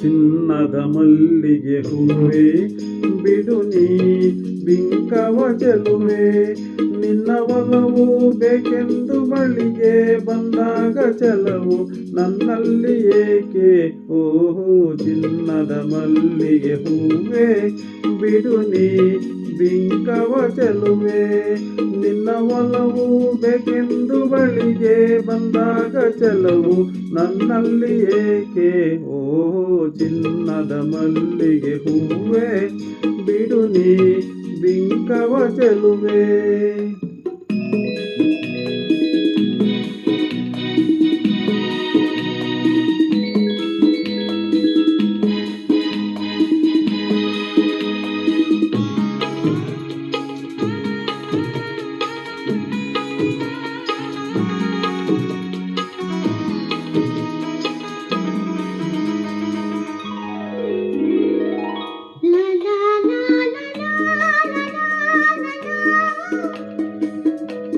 ಚಿನ್ನದ ಮಲ್ಲಿಗೆ ಹೂವೆ ಬಿಡು ನೀ ಬಿಂಕವ ಚೆಲುವೆ ನಿನ್ನ ಒಲವು ಬೇಕೆಂದು ಬಳಿಗೆ ಬಂದಾಗ ಚಲವು ನನ್ನಲ್ಲಿ ಏಕೆ? ಓಹೋ, ಚಿನ್ನದ ಮಲ್ಲಿಗೆ ಹೂವೆ ಬಿಡು ನೀ ಬಿಂಕವ ಚೆಲುವೆ ನಿನ್ನ ಒಲವು ಬೇಕೆಂದು ಬಳಿಗೆ ಬಂದಾಗ ಚೆಲವು ನನ್ನಲ್ಲಿ ಏಕೆ? ಓ ಚಿನ್ನದ ಮಲ್ಲಿಗೆ ಹೂವೆ, ಬಿಡು ನೀ ಬಿಂಕವ ಚೆಲುವೆ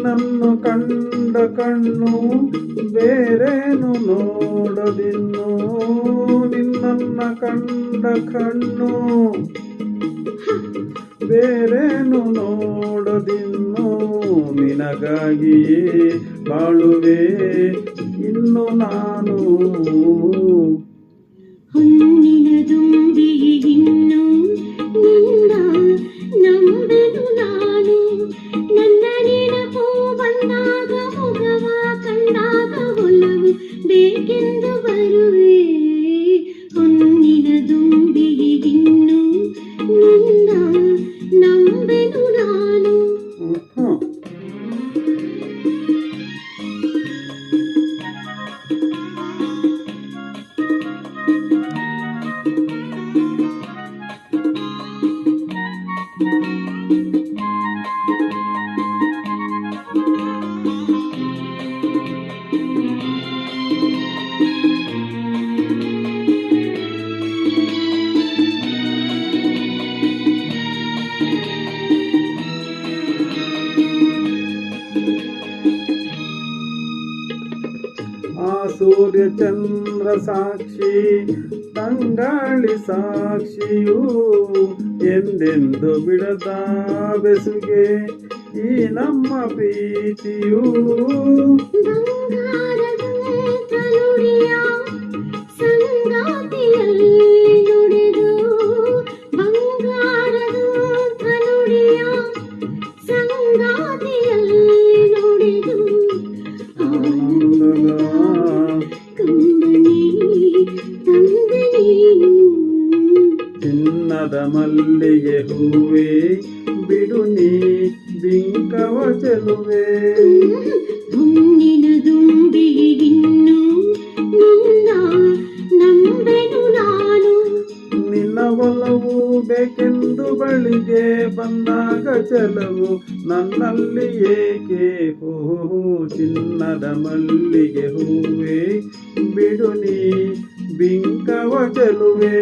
ನಿನ್ನನ್ನು ಕಂಡ ಕಣ್ಣು ಬೇರೇನು ನೋಡದಿನ್ನು? ನಿನ್ನ ಕಂಡ ಕಣ್ಣು ಬೇರೇನು ನೋಡದಿನ್ನು? ನಿನಗಾಗಿಯೇ ಬಾಳುವೆ ಇನ್ನು ನಾನು. ಹೊನ್ನಿನ ಆ ಸೂರ್ಯ ಚಂದ್ರ ಸಾಕ್ಷಿ ತಂಗಾಳಿ ಸಾಕ್ಷಿಯು ಎಂದೆಂದು ಬಿಡದ ಬೆಸುಗೆ ಈ ನಮ್ಮ ಪ್ರೀತಿಯು? ಮಲ್ಲಿಗೆ ಹೂವೆ ಬಿಡು ನೀ ಬಿಂಕವ ಚೆಲುವೆ ಮುನ್ನಿನ ದುಂಬಿಗೆ ಇನ್ನು ನನ್ನ ನಂಬೆನು ನಾನು. ನಿನ್ನ ಒಲವು ಬೇಕೆಂದು ಬಳಿಗೆ ಬಂದಾಗ ಚೆಲವು ನನ್ನಲ್ಲಿ ಏಕೆ? ಹೋ ಚಿನ್ನದ ಮಲ್ಲಿಗೆ ಹೂವೆ ಬಿಡು ನೀ ಬಿಂಕವ ಚೆಲುವೆ